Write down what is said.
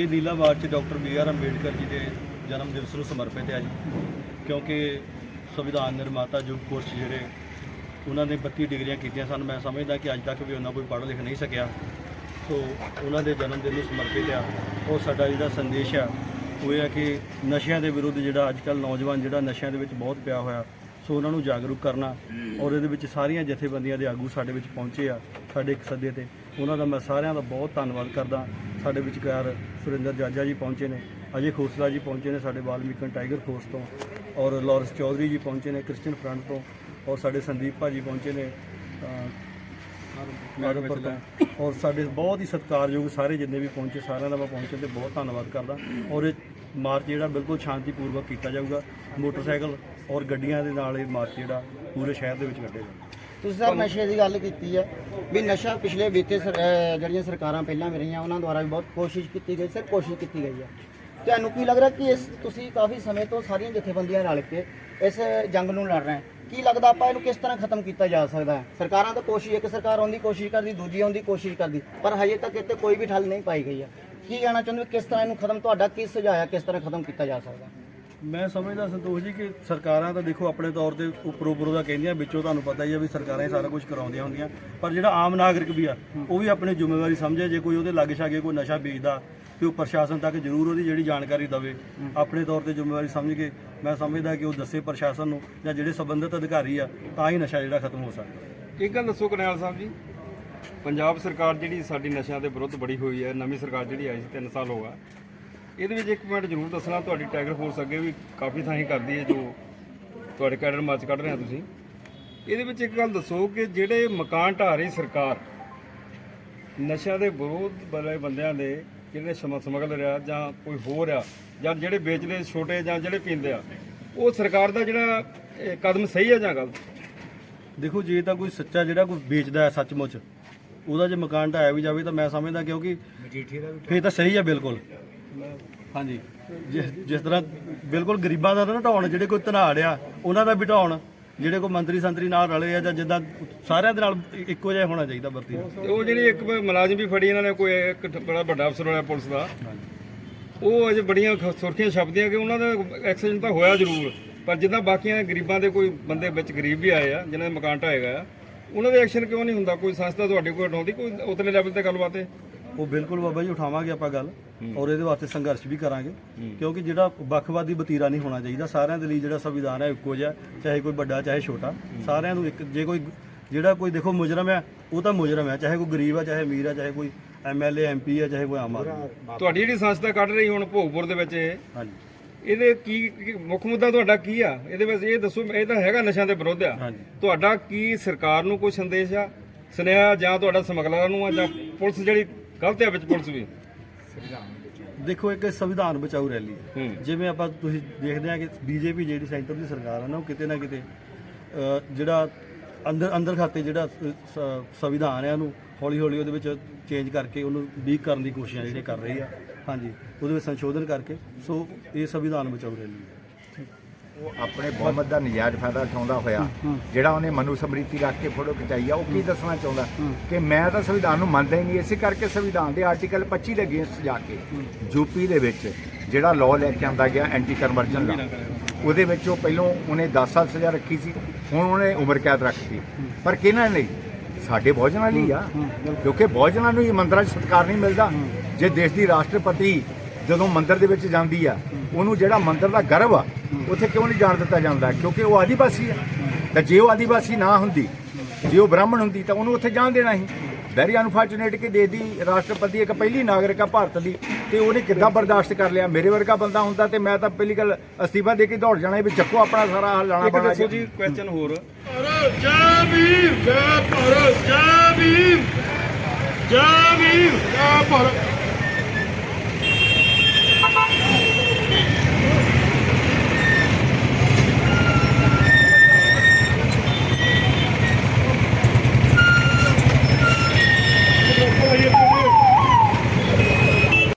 ਇਹ ਨੀਲਾ march doctor B R Ambedkar ji ਦੇ ਜਨਮ ਦਿਵਸ ਨੂੰ ਸਮਰਪਿਤ ਹੈ ਜੀ। ਕਿਉਂਕਿ ਸੰਵਿਧਾਨ ਨਿਰਮਾਤਾ ਯੁਗ ਕੋਰਸ ਜਿਹੜੇ ਉਹਨਾਂ ਨੇ 32 ਡਿਗਰੀਆਂ ਕੀਤੀਆਂ ਸਨ, ਮੈਂ ਸਮਝਦਾ ਕਿ ਅੱਜ ਤੱਕ ਵੀ ਉਹਨਾਂ ਕੋਈ ਪੜ੍ਹ ਲਿਖ ਨਹੀਂ ਸਕਿਆ। ਸੋ ਉਹਨਾਂ ਦੇ ਜਨਮ ਦਿਨ ਨੂੰ ਸਮਰਪਿਤ ਆ। ਉਹ ਸਾਡਾ ਜਿਹੜਾ ਸੰਦੇਸ਼ ਆ, ਉਹ ਇਹ ਆ ਕਿ ਨਸ਼ਿਆਂ ਦੇ ਵਿਰੁੱਧ ਜਿਹੜਾ ਅੱਜ ਕੱਲ੍ਹ ਨੌਜਵਾਨ ਜਿਹੜਾ ਨਸ਼ਿਆਂ ਦੇ ਵਿੱਚ ਬਹੁਤ ਪਿਆ ਹੋਇਆ, ਸੋ ਉਹਨਾਂ ਨੂੰ ਜਾਗਰੂਕ ਕਰਨਾ ਔਰ ਇਹਦੇ ਵਿੱਚ ਸਾਰੀਆਂ ਜਥੇਬੰਦੀਆਂ ਦੇ ਆਗੂ ਸਾਡੇ ਵਿੱਚ ਪਹੁੰਚੇ ਆ, ਸਾਡੇ ਇੱਕ ਸੱਦੇ ਤੇ। ਉਹਨਾਂ ਦਾ ਮੈਂ ਸਾਰਿਆਂ ਦਾ ਬਹੁਤ ਧੰਨਵਾਦ ਕਰਦਾ। ਸਾਡੇ ਵਿਚਕਾਰ ਸੁਰਿੰਦਰ ਜਾਜਾ ਜੀ ਪਹੁੰਚੇ ਨੇ ਅਜੇ ਖੋਸਲਾ ਜੀ ਪਹੁੰਚੇ ਨੇ ਸਾਡੇ ਵਾਲਮੀਕਨ ਟਾਈਗਰ ਫੋਰਸ ਤੋਂ ਔਰ ਲਾਰੈਂਸ ਚੌਧਰੀ ਜੀ ਪਹੁੰਚੇ ਨੇ ਕ੍ਰਿਸਚੀਅਨ ਫਰੰਟ ਤੋਂ ਔਰ ਸਾਡੇ ਸੰਦੀਪ ਭਾਜੀ ਪਹੁੰਚੇ ਨੇ ਅਹ, ਤੋਂ ਔਰ ਸਾਡੇ ਬਹੁਤ ਹੀ ਸਤਿਕਾਰਯੋਗ ਸਾਰੇ ਜਿੰਨੇ ਵੀ ਪਹੁੰਚੇ ਸਾਰਿਆਂ ਦਾ ਮੈਂ ਪਹੁੰਚੇ ਤੇ ਬਹੁਤ ਧੰਨਵਾਦ ਕਰਦਾ ਔਰ ਇਹ ਮਾਰਚ ਜਿਹੜਾ ਬਿਲਕੁਲ ਸ਼ਾਂਤੀਪੂਰਵਕ ਕੀਤਾ ਜਾਊਗਾ ਮੋਟਰਸਾਈਕਲ ਔਰ ਗੱਡੀਆਂ ਦੇ ਨਾਲ ਇਹ ਮਾਰਚ ਜਿਹੜਾ ਪੂਰੇ ਸ਼ਹਿਰ ਦੇ ਵਿੱਚ ਕੱਢਿਆ ਜਾਊਗਾ ਤੁਸੀਂ ਸਰ ਨਸ਼ੇ ਦੀ ਗੱਲ ਕੀਤੀ ਹੈ ਵੀ ਨਸ਼ਾ ਪਿਛਲੇ ਬੀਤੇ ਜਿਹੜੀਆਂ ਸਰਕਾਰਾਂ ਪਹਿਲਾਂ ਵੀ ਰਹੀਆਂ ਉਹਨਾਂ ਦੁਆਰਾ ਵੀ ਬਹੁਤ ਕੋਸ਼ਿਸ਼ ਕੀਤੀ ਗਈ ਸਰ ਕੋਸ਼ਿਸ਼ ਕੀਤੀ ਗਈ ਹੈ। ਤੁਹਾਨੂੰ ਕੀ ਲੱਗ ਰਿਹਾ ਕਿ ਇਸ ਤੁਸੀਂ ਕਾਫੀ ਸਮੇਂ ਤੋਂ ਸਾਰੀਆਂ ਜਥੇਬੰਦੀਆਂ ਰਲ ਕੇ ਇਸ ਜੰਗ ਨੂੰ ਲੜ ਰਹੇ ਹੋ? ਕੀ ਲੱਗਦਾ ਆਪਾਂ ਇਹਨੂੰ ਕਿਸ ਤਰ੍ਹਾਂ ਖਤਮ ਕੀਤਾ ਜਾ ਸਕਦਾ ਹੈ? ਸਰਕਾਰਾਂ ਤਾਂ ਕੋਸ਼ਿਸ਼ ਇੱਕ ਸਰਕਾਰ ਆਉਣ ਦੀ ਕੋਸ਼ਿਸ਼ ਕਰਦੀ ਦੂਜੀ ਆਉਣ ਦੀ ਕੋਸ਼ਿਸ਼ ਕਰਦੀ ਪਰ ਹਜੇ ਤੱਕ ਇੱਥੇ ਕੋਈ ਵੀ ਠੱਲ ਨਹੀਂ ਪਾਈ ਗਈ ਹੈ। ਕੀ ਕਹਿਣਾ ਚਾਹੁੰਦੇ ਕਿਸ ਤਰ੍ਹਾਂ ਇਹਨੂੰ ਖਤਮ ਤੁਹਾਡਾ ਕੀ ਸੁਝਾਅ ਹੈ ਕਿਸ ਤਰ੍ਹਾਂ ਖਤਮ ਕੀਤਾ ਜਾ ਸਕਦਾ ਮੈਂ ਸਮਝਦਾ ਸੰਤੋਸ਼ ਜੀ ਕਿ ਸਰਕਾਰਾਂ ਤਾਂ ਦੇਖੋ ਆਪਣੇ ਤੌਰ ਤੇ ਉੱਪਰੋਂ ਉੱਪਰੋਂ ਦਾ ਕਹਿੰਦੀਆਂ, ਵਿੱਚੋਂ ਤੁਹਾਨੂੰ ਪਤਾ ਹੀ ਆ ਵੀ ਸਰਕਾਰਾਂ ਹੀ ਸਾਰਾ ਕੁਝ ਕਰਾਉਂਦੀਆਂ ਹੁੰਦੀਆਂ। ਪਰ ਜਿਹੜਾ ਆਮ ਨਾਗਰਿਕ ਵੀ ਆ, ਉਹ ਵੀ ਆਪਣੀ ਜ਼ਿੰਮੇਵਾਰੀ ਸਮਝੇ, ਜੇ ਕੋਈ ਉਹਦੇ ਲਾਗੇ ਛਾਗੇ ਕੋਈ ਨਸ਼ਾ ਵੇਚਦਾ ਕਿ ਉਹ ਪ੍ਰਸ਼ਾਸਨ ਤੱਕ ਜ਼ਰੂਰ ਉਹਦੀ ਜਿਹੜੀ ਜਾਣਕਾਰੀ ਦਵੇ। ਆਪਣੇ ਤੌਰ ਤੇ ਜ਼ਿੰਮੇਵਾਰੀ ਸਮਝ ਕੇ ਮੈਂ ਸਮਝਦਾ ਕਿ ਉਹ ਦੱਸੇ ਪ੍ਰਸ਼ਾਸਨ ਨੂੰ ਜਾਂ ਜਿਹੜੇ ਸੰਬੰਧਿਤ ਅਧਿਕਾਰੀ ਆ, ਤਾਂ ਹੀ ਨਸ਼ਾ ਜਿਹੜਾ ਖਤਮ ਹੋ ਸਕਦਾ। ਇੱਕ ਗੱਲ ਦੱਸੋ ਕਨੈਲ ਸਾਹਿਬ ਜੀ, ਪੰਜਾਬ ਸਰਕਾਰ ਜਿਹੜੀ ਸਾਡੀ ਨਸ਼ਿਆਂ ਦੇ ਵਿਰੁੱਧ ਬੜੀ ਹੋਈ ਹੈ, ਨਵੀਂ ਸਰਕਾਰ ਜਿਹੜੀ ਆਈ ਸੀ 3 ਸਾਲ ਹੋ ਗਿਆ ਇਹਦੇ ਵਿੱਚ ਇੱਕ ਮਿੰਟ ਜ਼ਰੂਰ ਦੱਸਣਾ ਤੁਹਾਡੀ ਟਾਈਗਰ ਫੋਰਸ ਅੱਗੇ ਵੀ ਕਾਫੀ ਥਾਂ ਹੀ ਕਰਦੀ ਹੈ ਜੋ ਤੁਹਾਡੇ ਕੈਡਰ ਮਾਰਚ ਕੱਢ ਰਹੇ ਆ ਤੁਸੀਂ। ਇਹਦੇ ਵਿੱਚ ਇੱਕ ਗੱਲ ਦੱਸੋ ਕਿ ਜਿਹੜੇ ਮਕਾਨ ਢਾਹ ਰਹੀ ਸਰਕਾਰ ਨਸ਼ਿਆਂ ਦੇ ਵਿਰੋਧ ਵਾਲੇ ਬੰਦਿਆਂ ਦੇ ਜਿਹੜੇ ਸਮ ਸਮਗਲ ਰਿਹਾ ਜਾਂ ਕੋਈ ਹੋਰ ਆ ਜਾਂ ਜਿਹੜੇ ਵੇਚਦੇ ਛੋਟੇ ਜਾਂ ਜਿਹੜੇ ਪੀਂਦੇ ਆ ਉਹ ਸਰਕਾਰ ਦਾ ਜਿਹੜਾ ਕਦਮ ਸਹੀ ਹੈ ਜਾਂ ਗਲਤ? ਦੇਖੋ ਜੇ ਤਾਂ ਕੋਈ ਸੱਚਾ ਜਿਹੜਾ ਕੋਈ ਵੇਚਦਾ ਹੈ ਸੱਚਮੁੱਚ ਉਹਦਾ ਜੇ ਮਕਾਨ ਢਾਇਆ ਵੀ ਜਾਵੇ ਤਾਂ ਮੈਂ ਸਮਝਦਾ ਕਿਉਂਕਿ ਫੇਰ ਤਾਂ ਸਹੀ ਹੈ ਬਿਲਕੁਲ। ਹਾਂਜੀ। ਜਿਸ ਜਿਸ ਤਰ੍ਹਾਂ ਬਿਲਕੁਲ ਗਰੀਬਾਂ ਦਾ ਤਾਂ ਨਾ ਢਾਉਣ, ਜਿਹੜੇ ਕੋਈ ਧਨਾੜ ਆ, ਉਹਨਾਂ ਦਾ ਵੀ ਢਾਉਣ, ਜਿਹੜੇ ਕੋਈ ਮੰਤਰੀ ਸੰਤਰੀ ਨਾਲ ਰਲੇ ਆ ਜਾਂ ਜਿੱਦਾਂ ਸਾਰਿਆਂ ਦੇ ਨਾਲ ਇੱਕੋ ਜਿਹਾ ਹੋਣਾ ਚਾਹੀਦਾ ਵਰਤੀ ਤੇ ਉਹ ਜਿਹੜੀ ਇੱਕ ਮੁਲਾਜ਼ਮ ਵੀ ਫੜੀ ਇਹਨਾਂ ਨੇ, ਕੋਈ ਇੱਕ ਬੜਾ ਵੱਡਾ ਅਫਸਰ ਹੋਇਆ ਪੁਲਿਸ ਦਾ, ਉਹ ਅਜੇ ਬੜੀਆਂ ਖ- ਸੁਰਖੀਆਂ ਛਪਦੀਆਂ ਕਿ ਉਹਨਾਂ ਦਾ ਐਕਸੀਡੈਂਟ ਤਾਂ ਹੋਇਆ ਜ਼ਰੂਰ, ਪਰ ਜਿੱਦਾਂ ਬਾਕੀਆਂ ਗਰੀਬਾਂ ਦੇ ਕੋਈ ਬੰਦੇ ਵਿੱਚ ਗਰੀਬ ਵੀ ਆਏ ਆ, ਜਿਨ੍ਹਾਂ ਦੇ ਮਕਾਨ ਢਾਏਗਾ ਆ, ਉਹਨਾਂ ਦੇ ਐਕਸ਼ਨ ਕਿਉਂ ਨਹੀਂ ਹੁੰਦਾ? ਕੋਈ ਸੰਸਥਾ ਤੁਹਾਡੇ ਕੋਲ ਉਠਾਉਂਦੀ ਕੋਈ ਉਤਲੇ ਲੈਵਲ ਤੇ ਗੱਲਬਾਤ ਹੈ ਉਹ ਬਿਲਕੁਲ ਬਾਬਾ ਜੀ ਉਠਾਵਾਂਗੇ ਆਪਾਂ ਗੱਲ ਔਰ ਇਹਦੇ ਵਾਸਤੇ ਸੰਘਰਸ਼ ਵੀ ਕਰਾਂਗੇ ਕਿਉਂਕਿ ਜਿਹੜਾ ਵੱਖਵਾਦੀ ਵਤੀਰਾ ਨਹੀਂ ਹੋਣਾ ਚਾਹੀਦਾ ਸਾਰਿਆਂ ਦੇ ਲਈ ਜਿਹੜਾ ਸੰਵਿਧਾਨ ਹੈ ਇੱਕੋ ਜਿਹਾ ਚਾਹੇ ਕੋਈ ਵੱਡਾ ਚਾਹੇ ਛੋਟਾ ਸਾਰਿਆਂ ਨੂੰ ਇੱਕ ਜੇ ਕੋਈ ਜਿਹੜਾ ਕੋਈ ਦੇਖੋ ਮੁਜਰਮ ਹੈ ਉਹ ਤਾਂ ਮੁਜਰਮ ਹੈ ਚਾਹੇ ਕੋਈ ਗਰੀਬ ਹੈ ਚਾਹੇ ਅਮੀਰ ਹੈ ਚਾਹੇ ਕੋਈ ਐਮਐਲਏ ਐਮਪੀ ਹੈ ਚਾਹੇ ਕੋਈ ਆਮ ਆਦਮੀ ਤੁਹਾਡੀ ਜਿਹੜੀ ਸੰਸਥਾ ਕੱਢ ਰਹੀ ਹੁਣ ਭੋਗਪੁਰ ਦੇ ਵਿੱਚ ਇਹ, ਹਾਂਜੀ। ਇਹਦੇ ਕੀ ਮੁੱਖ ਮੁੱਦਾ ਤੁਹਾਡਾ ਕੀ ਆ? ਇਹਦੇ ਵਿੱਚ ਇਹ ਦੱਸੋ ਇਹ ਤਾਂ ਹੈਗਾ ਨਸ਼ਿਆਂ ਦੇ ਵਿਰੁੱਧ ਆ। ਤੁਹਾਡਾ ਕੀ ਸਰਕਾਰ ਨੂੰ ਕੋਈ ਸੰਦੇਸ਼ ਆ? ਸੁਨੇਹਾ ਜਾਂ ਤੁਹਾਡਾ ਸਮਗਲਰਾਂ ਨੂੰ ਆ ਜਾਂ ਪੁਲਿਸ ਜਿਹੜੀ ਗਲਤ ਹੈ ਵਿੱਚ ਪੁਲਿਸ ਵੀ। ਦੇਖੋ ਇੱਕ ਸੰਵਿਧਾਨ ਬਚਾਓ ਰੈਲੀ। ਹੈ। ਹੂੰ ਜਿਵੇਂ ਆਪਾਂ ਤੁਸੀਂ ਦੇਖਦੇ ਆ ਕਿ ਬੀਜੇਪੀ ਜਿਹੜੀ ਸੈਂਟਰ ਦੀ ਸਰਕਾਰ ਹੈ ਨਾ ਉਹ ਕਿਤੇ ਨਾ ਕਿਤੇ ਅ, ਜਿਹੜਾ ਅੰਦਰ ਅੰਦਰ ਖਾਤੇ ਜਿਹੜਾ ਸ- ਸ- ਸੰਵਿਧਾਨ ਹੈ ਉਹਨੂੰ ਹੌਲੀ ਹੌਲੀ ਉਹਦੇ ਵਿੱਚ ਚੇਂਜ ਕਰਕੇ ਉਹਨੂੰ ਵੀਕ ਕਰਨ ਦੀ ਕੋਸ਼ਿਸ਼ਾਂ ਜਿਹੜੇ ਕਰ ਰਹੀ ਆ। ਹਾਂਜੀ ਉਹਦੇ ਵਿੱਚ ਸੰਸ਼ੋਧਨ ਕਰਕੇ ਸੋ ਇਹ ਸੰਵਿਧਾਨ ਬਚਾਓ ਰੈਲੀ। ਹੈ ਉਹ ਆਪਣੇ ਬਹੁਮਤ ਦਾ ਨਜਾਇਜ਼ ਫਾਇਦਾ ਉਠਾਉਂਦਾ ਹੋਇਆ ਜਿਹੜਾ ਉਹਨੇ ਮਨੂ ਸਮ੍ਰਿਤੀ ਰੱਖ ਕੇ ਫੋਟੋ ਖਿਚਾਈ ਆ ਉਹ ਕੀ ਦੱਸਣਾ ਚਾਹੁੰਦਾ? ਕਿ ਮੈਂ ਤਾਂ ਸੰਵਿਧਾਨ ਨੂੰ ਮੰਨਦਾ ਹੀ ਨਹੀਂ ਇਸੇ ਕਰਕੇ ਸੰਵਿਧਾਨ ਦੇ ਆਰਟੀਕਲ 25 ਦੇ ਅਗੇਂਸਟ ਜਾ ਕੇ ਯੂਪੀ ਦੇ ਵਿੱਚ ਜਿਹੜਾ ਲਾਅ ਲੈ ਕੇ ਆਂਦਾ ਗਿਆ ਐਂਟੀ ਕਨਵਰਜਨ ਦਾ ਉਹਦੇ ਵਿੱਚ ਉਹ ਪਹਿਲੋਂ ਉਹਨੇ 10 ਸਾਲ ਸਜ਼ਾ ਰੱਖੀ ਸੀ ਹੁਣ ਉਹਨੇ ਉਮਰ ਕੈਦ ਰੱਖਤੀ। ਪਰ ਕਿਹਨਾਂ ਲਈ? ਸਾਡੇ ਬਹੁਜਨਾਂ ਲਈ ਆ। ਕਿਉਂਕਿ ਬਹੁਜਨਾਂ ਨੂੰ ਹੀ ਮੰਦਰਾਂ 'ਚ ਸਤਿਕਾਰ ਨਹੀਂ ਮਿਲਦਾ। ਜੇ ਦੇਸ਼ ਦੀ ਰਾਸ਼ਟਰਪਤੀ ਜਦੋਂ ਮੰਦਰ ਦੇ ਵਿੱਚ ਜਾਂਦੀ ਆ ਉਹਨੂੰ ਜਿਹੜਾ ਮੰਦਰ ਦਾ ਗਰਵ ਆ ਉੱਥੇ ਕਿਉਂ ਨਹੀਂ ਜਾਣ ਦਿੱਤਾ ਜਾਂਦਾ? ਕਿਉਂਕਿ ਉਹ ਆਦੀਵਾਸੀ ਆ। ਤਾਂ ਜੇ ਉਹ ਆਦੀਵਾਸੀ ਨਾ ਹੁੰਦੀ ਜੇ ਉਹ ਬ੍ਰਾਹਮਣ ਹੁੰਦੀ ਤਾਂ ਉਹਨੂੰ ਉੱਥੇ ਜਾਣ ਦੇਣਾ ਸੀ। ਵੈਰੀ ਅਨਫੋਰਚੂਨੇਟ ਕਿ ਦੇਸ਼ ਦੀ ਰਾਸ਼ਟਰਪਤੀ ਇੱਕ ਪਹਿਲੀ ਨਾਗਰਿਕ ਆ ਭਾਰਤ ਦੀ ਤੇ ਉਹਨੇ ਕਿੱਦਾਂ ਬਰਦਾਸ਼ਤ ਕਰ ਲਿਆ? ਮੇਰੇ ਵਰਗਾ ਬੰਦਾ ਹੁੰਦਾ ਤੇ ਮੈਂ ਤਾਂ ਪਹਿਲੀ ਗੱਲ ਅਸਤੀਫਾ ਦੇ ਕੇ ਦੌੜ ਜਾਣਾ ਵੀ ਚੱਕੋ ਆਪਣਾ ਸਾਰਾ ਹਲਾਣਾ ਇੱਕ ਬਣਾ ਦੱਸੋ ਜੀ। ਕੁਐਸਚਨ ਹੋਰ। ਜੈ ਭੀਮ ਜੈ ਭਾਰਤ ਜੈ ਭੀਮ। ਜੈ ਭੀਮ ਜੈ ਭਾਰਤ।